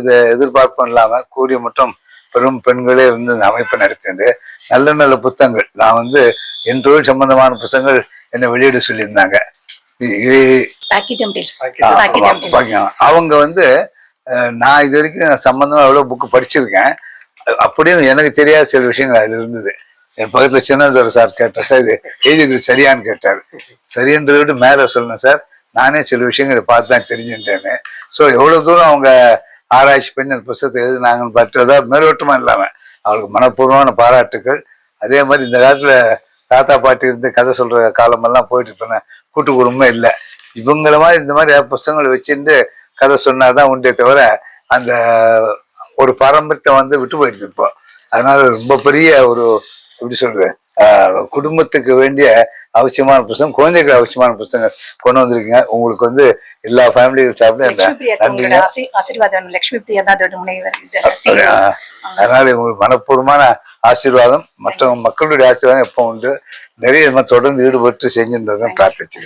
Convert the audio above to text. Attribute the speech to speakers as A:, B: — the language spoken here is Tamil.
A: வித எதிர்பார்ப்பும் இல்லாம கூடிய மட்டும் பெரும் பெண்களே இருந்து இந்த அமைப்பை நடத்திண்டு நல்ல நல்ல புத்தகங்கள். நான் வந்து என் தொழில் சம்பந்தமான புத்தகங்கள் என்னை வெளியிட சொல்லியிருந்தாங்க. அவங்க வந்து நான் இது வரைக்கும் சம்பந்தமா எவ்வளவு புக்கு படிச்சிருக்கேன். அப்படியும் எனக்கு தெரியாத சில விஷயங்கள் அதுல இருந்தது. என் பக்கத்துல சின்னதுரை சார் கேட்டார் சார் இது எழுதி சரியான்னு கேட்டார். சரின்றதை விட மேல சொல்லணும் சார். நானே சில விஷயங்களை பார்த்து தான் தெரிஞ்சுட்டேன்னு ஸோ எவ்வளவு தூரம் அவங்க ஆராய்ச்சி பண்ணி அந்த புத்தகத்தை எழுதினாங்கன்னு பார்த்து அதாவது மேலோட்டமா இல்லாம அவங்களுக்கு மனப்பூர்வமான பாராட்டுக்கள். அதே மாதிரி இந்த காலத்துல தாத்தா பாட்டி இருந்து கதை சொல்ற காலமெல்லாம் போயிட்டு இருப்பேன். கூட்டு குடும்பம் இல்லை. இவங்கள மாதிரி இந்த மாதிரி புஸ்தகங்களை வச்சுட்டு கதை சொன்னாதான் உண்டே தவிர அந்த ஒரு பாரம்பரியத்தை வந்து விட்டு போயிடுச்சு இப்போ. அதனால ரொம்ப பெரிய ஒரு எப்படி சொல்றேன் குடும்பத்துக்கு வேண்டிய அவசியமான புத்தகம் குழந்தைகளுக்கு அவசியமான புத்தகங்கள் கொண்டு வந்திருக்கீங்க. உங்களுக்கு வந்து எல்லா ஃபேமிலிகள் சார்பிலும்
B: லட்சுமி பிரியா?
A: அதனால உங்களுக்கு மனப்பூர்வமான ஆசீர்வாதம். மற்ற மக்களுடைய ஆசீர்வாதம் எப்போ உண்டு. நிறைய மாதிரி தொடர்ந்து ஈடுபட்டு செஞ்சுன்றதை பிரார்த்திச்சு